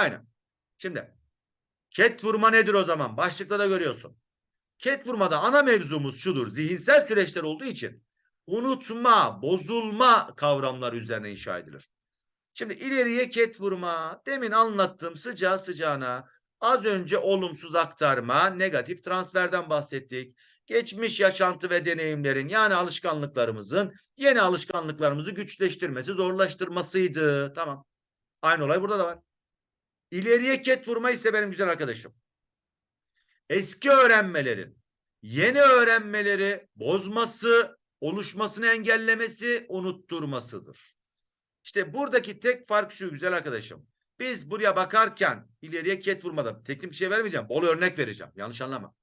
Aynen. Şimdi ket vurma nedir o zaman? Başlıkta da görüyorsun. Ket vurmada ana mevzumuz şudur. Zihinsel süreçler olduğu için unutma, bozulma kavramları üzerine inşa edilir. Şimdi ileriye ket vurma. Demin anlattığım sıcağı sıcağına az önce olumsuz aktarma, negatif transferden bahsettik. Geçmiş yaşantı ve deneyimlerin yani alışkanlıklarımızın yeni alışkanlıklarımızı güçleştirmesi, zorlaştırmasıydı. Tamam. Aynı olay burada da var. İleriye ket vurma ise benim güzel arkadaşım. Eski öğrenmelerin yeni öğrenmeleri bozması, oluşmasını engellemesi, unutturmasıdır. İşte buradaki tek fark şu güzel arkadaşım. Biz buraya bakarken ileriye ket vurmadan teknik bir şey vermeyeceğim. Bol örnek vereceğim. Yanlış anlama.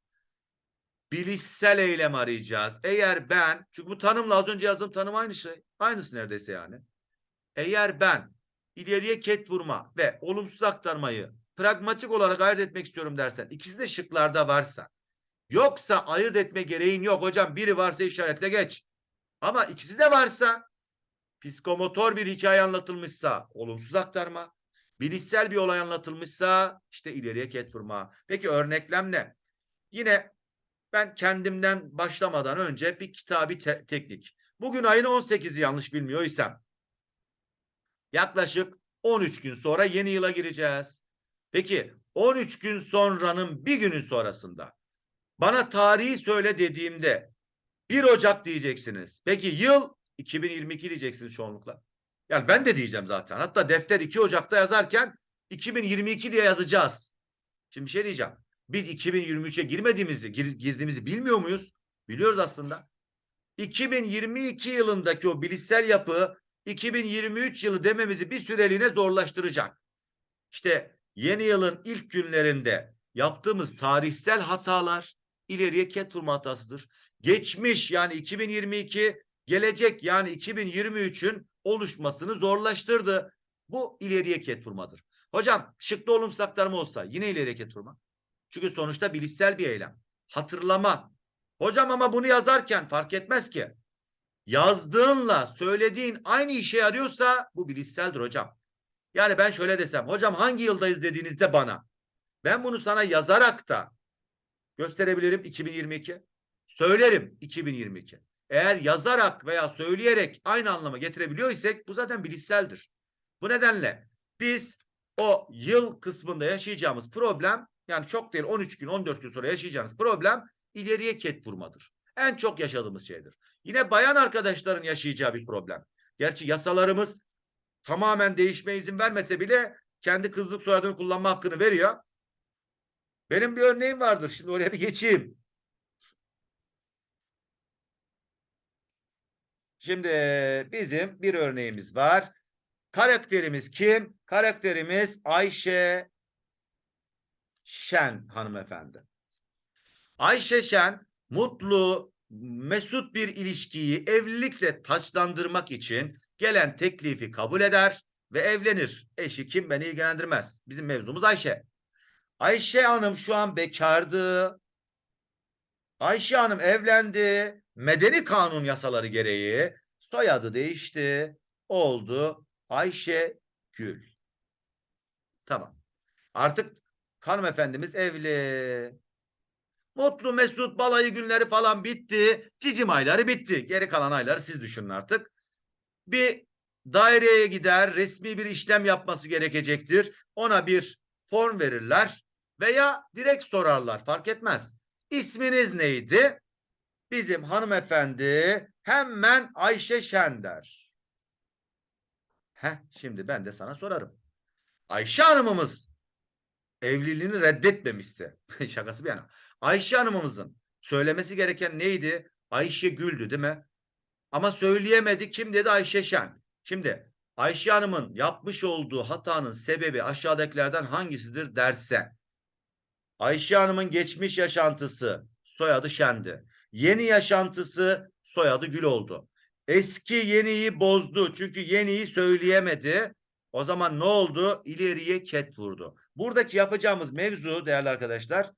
Bilişsel eylem arayacağız. Eğer ben, çünkü bu tanımla az önce yazdığım tanım aynı şey. Aynısı neredeyse yani. Eğer ben ileriye ket vurma ve olumsuz aktarmayı pragmatik olarak ayırt etmek istiyorum dersen ikisi de şıklarda varsa yoksa ayırt etme gereğin yok hocam biri varsa işaretle geç. Ama ikisi de varsa psikomotor bir hikaye anlatılmışsa olumsuz aktarma, bilişsel bir olay anlatılmışsa işte ileriye ket vurma. Peki örneklem ne? Yine ben kendimden başlamadan önce bir kitabi te- teknik. Bugün ayın 18'i yanlış bilmiyorsam yaklaşık 13 gün sonra yeni yıla gireceğiz. Peki 13 gün sonranın bir günün sonrasında bana tarihi söyle dediğimde 1 Ocak diyeceksiniz. Peki yıl 2022 diyeceksiniz çoğunlukla. Yani ben de diyeceğim zaten. Hatta defter 2 Ocak'ta yazarken 2022 diye yazacağız. Şimdi bir şey diyeceğim. Biz 2023'e girmediğimizi, gir- girdiğimizi bilmiyor muyuz? Biliyoruz aslında. 2022 yılındaki o bilişsel yapı 2023 yılı dememizi bir süreliğine zorlaştıracak. İşte yeni yılın ilk günlerinde yaptığımız tarihsel hatalar ileriye ket vurma hatasıdır. Geçmiş yani 2022, gelecek yani 2023'ün oluşmasını zorlaştırdı. Bu ileriye ket vurmadır. Hocam şıkta olumsuz aktarma olsa yine ileriye ket vurma. Çünkü sonuçta bilişsel bir eylem. Hatırlama. Hocam ama bunu yazarken fark etmez ki. Yazdığınla söylediğin aynı işe yarıyorsa bu bilişseldir hocam. Yani ben şöyle desem. Hocam hangi yıldayız dediğinizde bana. Ben bunu sana yazarak da gösterebilirim 2022. Söylerim 2022. Eğer yazarak veya söyleyerek aynı anlama getirebiliyor isek bu zaten bilişseldir. Bu nedenle biz o yıl kısmında yaşayacağımız problem yani çok değil 13 gün 14 gün sonra yaşayacağınız problem ileriye ket vurmadır. En çok yaşadığımız şeydir. Yine bayan arkadaşların yaşayacağı bir problem. Gerçi yasalarımız tamamen değişme izin vermese bile kendi kızlık soyadını kullanma hakkını veriyor. Benim bir örneğim vardır. Şimdi oraya bir geçeyim. Şimdi bizim bir örneğimiz var. Karakterimiz kim? Karakterimiz Ayşe Şen hanımefendi. Ayşe Şen mutlu, mesut bir ilişkiyi evlilikle taçlandırmak için gelen teklifi kabul eder ve evlenir. Eşi kim beni ilgilendirmez. Bizim mevzumuz Ayşe. Ayşe Hanım şu an bekardı. Ayşe Hanım evlendi. Medeni kanun yasaları gereği soyadı değişti. Oldu Ayşe Gül. Tamam. Artık hanımefendimiz evli. Mutlu mesut balayı günleri falan bitti. Cicim ayları bitti. Geri kalan ayları siz düşünün artık. Bir daireye gider, resmi bir işlem yapması gerekecektir. Ona bir form verirler veya direkt sorarlar fark etmez. İsminiz neydi? Bizim hanımefendi hemen Ayşe Şen der. Heh, şimdi ben de sana sorarım. Ayşe Hanımımız evliliğini reddetmemişse şakası bir yana. Ayşe Hanımımızın söylemesi gereken neydi? Ayşe Gül'dü değil mi? Ama söyleyemedi. Kim dedi? Ayşe Şen. Şimdi Ayşe Hanım'ın yapmış olduğu hatanın sebebi aşağıdakilerden hangisidir derse Ayşe Hanım'ın geçmiş yaşantısı soyadı Şen'di. Yeni yaşantısı soyadı Gül oldu. Eski yeniyi bozdu. Çünkü yeniyi söyleyemedi. O zaman ne oldu? İleriye ket vurdu. Buradaki yapacağımız mevzu değerli arkadaşlar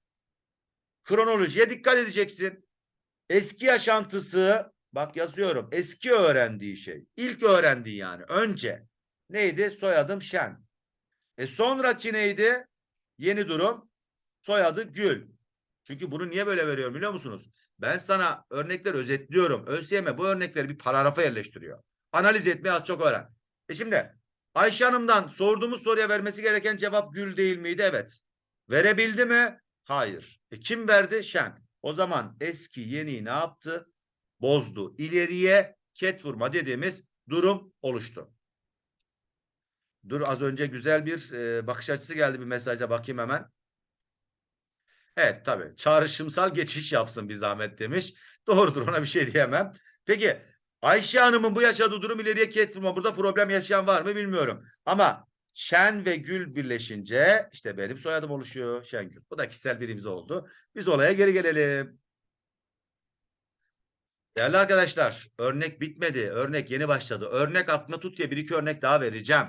kronolojiye dikkat edeceksin. Eski yaşantısı bak yazıyorum. Eski öğrendiği şey. İlk öğrendiği yani. Önce. Neydi? Soyadım Şen. E sonraki neydi? Yeni durum. Soyadı Gül. Çünkü bunu niye böyle veriyorum biliyor musunuz? Ben sana örnekler özetliyorum. ÖSYM bu örnekleri bir paragrafa yerleştiriyor. Analiz etmeyi az çok öğren. E şimdi Ayşe Hanım'dan sorduğumuz soruya vermesi gereken cevap Gül değil miydi? Evet. Verebildi mi? Hayır. E kim verdi? Şen. O zaman eski yeniyi ne yaptı? Bozdu. İleriye ket vurma dediğimiz durum oluştu. Dur az önce güzel bir e, bakış açısı geldi bir mesaja bakayım hemen. Evet tabii çağrışımsal geçiş yapsın bir zahmet demiş. Doğrudur ona bir şey diyemem. Peki Ayşe Hanım'ın bu yaşadığı durum ileriye ket vurma. Burada problem yaşayan var mı bilmiyorum. Ama Şen ve Gül birleşince işte benim soyadım oluşuyor. Şengül. Bu da kişisel bir imza oldu. Biz olaya geri gelelim. Değerli arkadaşlar, örnek bitmedi. Örnek yeni başladı. Örnek aklına tut diye bir iki örnek daha vereceğim.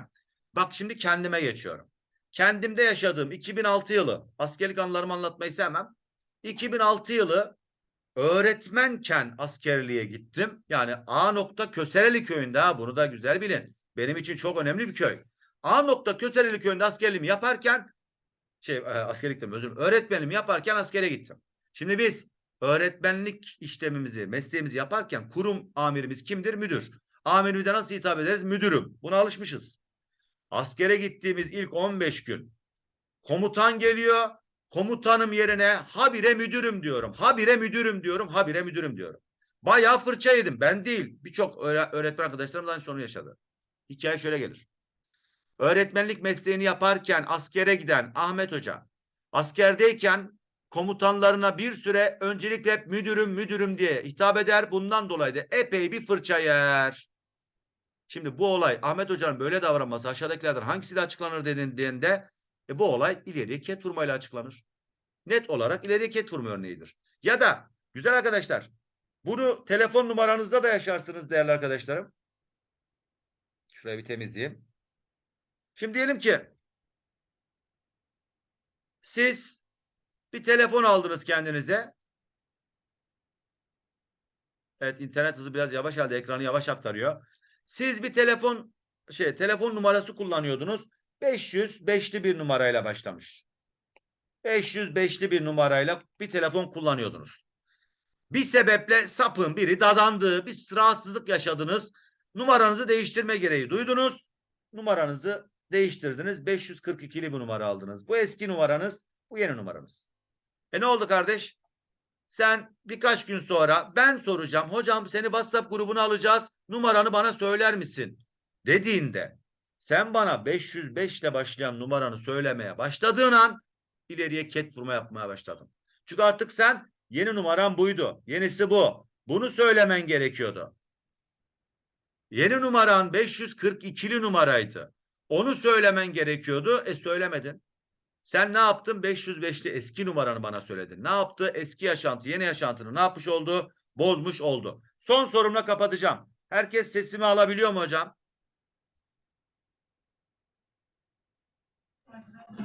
Bak şimdi kendime geçiyorum. Kendimde yaşadığım 2006 yılı, askerlik anılarımı anlatmayı sevmem. 2006 yılı öğretmenken askerliğe gittim. Yani A nokta Kösereli köyünde ha, bunu da güzel bilin. Benim için çok önemli bir köy. A nokta Kösereli köyünde askerliğimi yaparken şey e, askerlik demiyorum, özür dilerim. öğretmenliğimi yaparken askere gittim. Şimdi biz öğretmenlik işlemimizi, mesleğimizi yaparken kurum amirimiz kimdir? Müdür. Amirimize nasıl hitap ederiz? Müdürüm. Buna alışmışız. Askere gittiğimiz ilk 15 gün komutan geliyor. Komutanım yerine habire müdürüm diyorum. Habire müdürüm diyorum. Habire müdürüm diyorum. Bayağı fırça yedim. Ben değil. Birçok öğre- öğretmen arkadaşlarım da aynı sorunu yaşadı. Hikaye şöyle gelir. Öğretmenlik mesleğini yaparken askere giden Ahmet Hoca askerdeyken komutanlarına bir süre öncelikle hep müdürüm müdürüm diye hitap eder. Bundan dolayı da epey bir fırça yer. Şimdi bu olay Ahmet Hoca'nın böyle davranması aşağıdakilerden hangisiyle açıklanır dediğinde e, bu olay ileriye ket vurmayla açıklanır. Net olarak ileriye ket vurma örneğidir. Ya da güzel arkadaşlar bunu telefon numaranızda da yaşarsınız değerli arkadaşlarım. Şurayı bir temizleyeyim. Şimdi diyelim ki siz bir telefon aldınız kendinize. Evet internet hızı biraz yavaş halde ekranı yavaş aktarıyor. Siz bir telefon şey telefon numarası kullanıyordunuz. 500 beşli bir numarayla başlamış. 500 beşli bir numarayla bir telefon kullanıyordunuz. Bir sebeple sapın biri dadandı, bir rahatsızlık yaşadınız. Numaranızı değiştirme gereği duydunuz. Numaranızı değiştirdiniz. 542'li bir numara aldınız. Bu eski numaranız, bu yeni numaranız. E ne oldu kardeş? Sen birkaç gün sonra ben soracağım. Hocam seni WhatsApp grubuna alacağız. Numaranı bana söyler misin? Dediğinde sen bana 505 ile başlayan numaranı söylemeye başladığın an ileriye ket vurma yapmaya başladın. Çünkü artık sen yeni numaran buydu. Yenisi bu. Bunu söylemen gerekiyordu. Yeni numaran 542'li numaraydı. Onu söylemen gerekiyordu. E söylemedin. Sen ne yaptın? 505'li eski numaranı bana söyledin. Ne yaptı? Eski yaşantı, yeni yaşantını ne yapmış oldu? Bozmuş oldu. Son sorumla kapatacağım. Herkes sesimi alabiliyor mu hocam?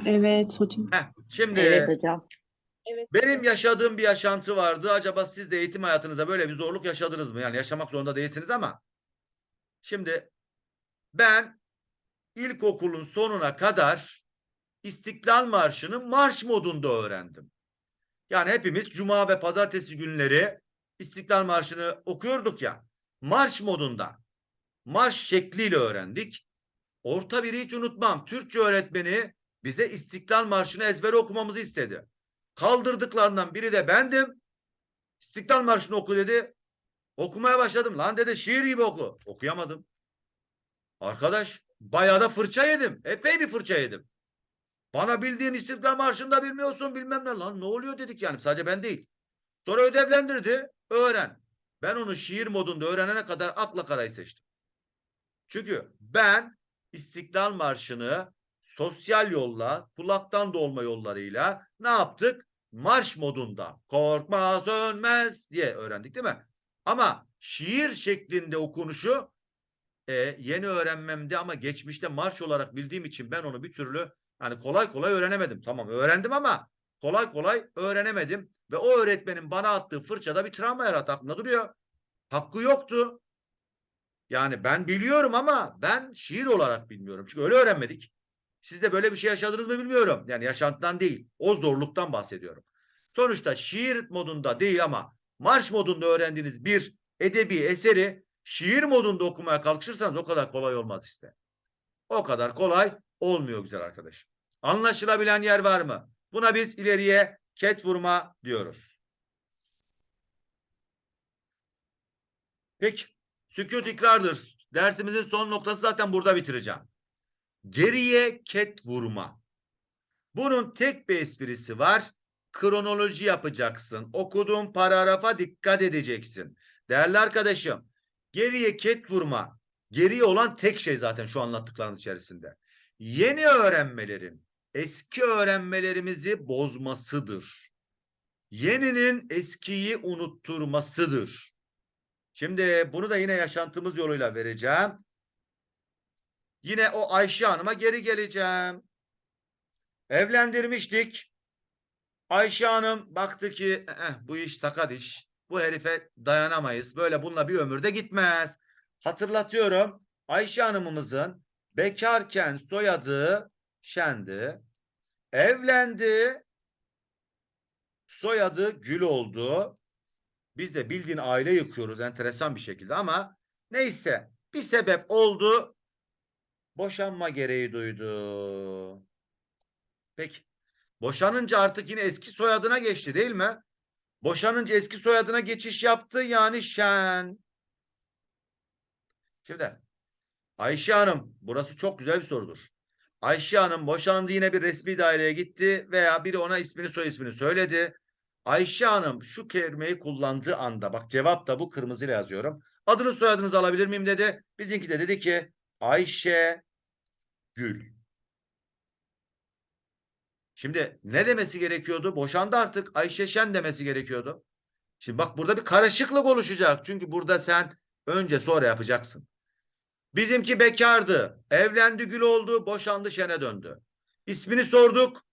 Evet hocam. Heh, şimdi Evet hocam. benim yaşadığım bir yaşantı vardı. Acaba siz de eğitim hayatınızda böyle bir zorluk yaşadınız mı? Yani yaşamak zorunda değilsiniz ama. Şimdi ben ilkokulun sonuna kadar İstiklal Marşı'nı marş modunda öğrendim. Yani hepimiz cuma ve pazartesi günleri İstiklal Marşı'nı okuyorduk ya. Marş modunda. Marş şekliyle öğrendik. Orta biri hiç unutmam. Türkçe öğretmeni bize İstiklal Marşı'nı ezbere okumamızı istedi. Kaldırdıklarından biri de bendim. İstiklal Marşı'nı oku dedi. Okumaya başladım. Lan dedi şiir gibi oku. Okuyamadım. Arkadaş bayağı da fırça yedim. Epey bir fırça yedim. Bana bildiğin İstiklal Marşı'nı da bilmiyorsun bilmem ne lan. Ne oluyor dedik yani sadece ben değil. Sonra ödevlendirdi. Öğren. Ben onu şiir modunda öğrenene kadar akla karayı seçtim. Çünkü ben İstiklal Marşı'nı sosyal yolla, kulaktan dolma yollarıyla ne yaptık? Marş modunda. Korkma sönmez diye öğrendik değil mi? Ama şiir şeklinde okunuşu e, yeni öğrenmemdi ama geçmişte marş olarak bildiğim için ben onu bir türlü yani kolay kolay öğrenemedim. Tamam öğrendim ama kolay kolay öğrenemedim. Ve o öğretmenin bana attığı fırçada bir travma yarattı. Aklımda duruyor. Hakkı yoktu. Yani ben biliyorum ama ben şiir olarak bilmiyorum. Çünkü öyle öğrenmedik. Siz de böyle bir şey yaşadınız mı bilmiyorum. Yani yaşantıdan değil. O zorluktan bahsediyorum. Sonuçta şiir modunda değil ama marş modunda öğrendiğiniz bir edebi eseri şiir modunda okumaya kalkışırsanız o kadar kolay olmaz işte. O kadar kolay olmuyor güzel arkadaş. Anlaşılabilen yer var mı? Buna biz ileriye ket vurma diyoruz. Peki. Sükut ikrardır. Dersimizin son noktası zaten burada bitireceğim. Geriye ket vurma. Bunun tek bir esprisi var. Kronoloji yapacaksın. Okuduğun paragrafa dikkat edeceksin. Değerli arkadaşım, geriye ket vurma. Geriye olan tek şey zaten şu anlattıkların içerisinde. Yeni öğrenmelerin eski öğrenmelerimizi bozmasıdır. Yeninin eskiyi unutturmasıdır. Şimdi bunu da yine yaşantımız yoluyla vereceğim. Yine o Ayşe Hanım'a geri geleceğim. Evlendirmiştik. Ayşe Hanım baktı ki "Eh, bu iş sakat iş. Bu herife dayanamayız. Böyle bununla bir ömürde gitmez. Hatırlatıyorum. Ayşe Hanımımızın bekarken soyadı Şendi. Evlendi. Soyadı Gül oldu. Biz de bildiğin aile yıkıyoruz enteresan bir şekilde ama neyse bir sebep oldu. Boşanma gereği duydu. Peki. Boşanınca artık yine eski soyadına geçti değil mi? Boşanınca eski soyadına geçiş yaptı yani Şen. Şimdi Ayşe Hanım burası çok güzel bir sorudur. Ayşe Hanım boşandı yine bir resmi daireye gitti veya biri ona ismini soy ismini söyledi. Ayşe Hanım şu kelimeyi kullandığı anda bak cevap da bu kırmızıyla yazıyorum. Adını soyadınızı alabilir miyim dedi. Bizimki de dedi ki Ayşe Gül. Şimdi ne demesi gerekiyordu? Boşandı artık. Ayşe Şen demesi gerekiyordu. Şimdi bak burada bir karışıklık oluşacak. Çünkü burada sen önce sonra yapacaksın. Bizimki bekardı. Evlendi gül oldu. Boşandı Şen'e döndü. İsmini sorduk.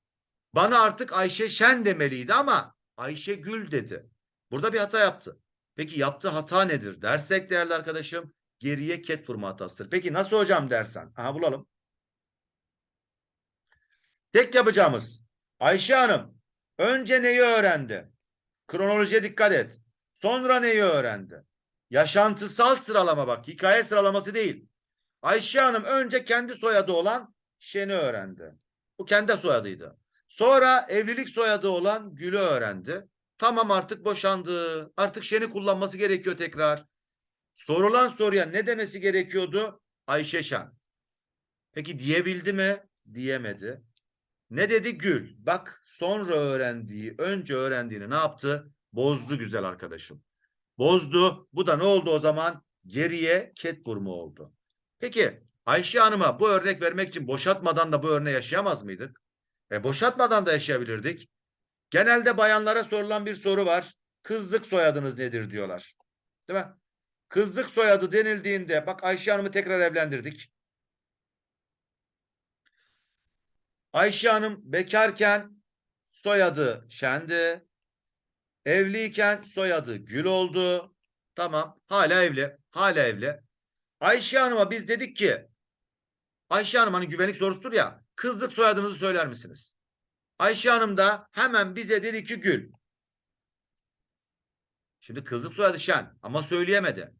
Bana artık Ayşe Şen demeliydi ama Ayşe Gül dedi. Burada bir hata yaptı. Peki yaptığı hata nedir dersek değerli arkadaşım geriye ket vurma hatasıdır. Peki nasıl hocam dersen? Aha bulalım. Tek yapacağımız Ayşe Hanım önce neyi öğrendi? Kronolojiye dikkat et. Sonra neyi öğrendi? Yaşantısal sıralama bak. Hikaye sıralaması değil. Ayşe Hanım önce kendi soyadı olan Şen'i öğrendi. Bu kendi soyadıydı. Sonra evlilik soyadı olan Gül'ü öğrendi. Tamam artık boşandı. Artık Şen'i kullanması gerekiyor tekrar. Sorulan soruya ne demesi gerekiyordu? Ayşe Şen. Peki diyebildi mi? Diyemedi. Ne dedi Gül? Bak sonra öğrendiği, önce öğrendiğini ne yaptı? Bozdu güzel arkadaşım. Bozdu. Bu da ne oldu o zaman? Geriye ket vurma oldu. Peki Ayşe Hanım'a bu örnek vermek için boşatmadan da bu örneği yaşayamaz mıydık? E boşatmadan da yaşayabilirdik. Genelde bayanlara sorulan bir soru var. Kızlık soyadınız nedir diyorlar. Değil mi? Kızlık soyadı denildiğinde bak Ayşe Hanım'ı tekrar evlendirdik. Ayşe Hanım bekarken soyadı Şendi. Evliyken soyadı Gül oldu. Tamam. Hala evli. Hala evli. Ayşe Hanım'a biz dedik ki Ayşe Hanım hani güvenlik sorusudur ya. Kızlık soyadınızı söyler misiniz? Ayşe Hanım da hemen bize dedi ki Gül. Şimdi kızlık soyadı Şen ama söyleyemedi.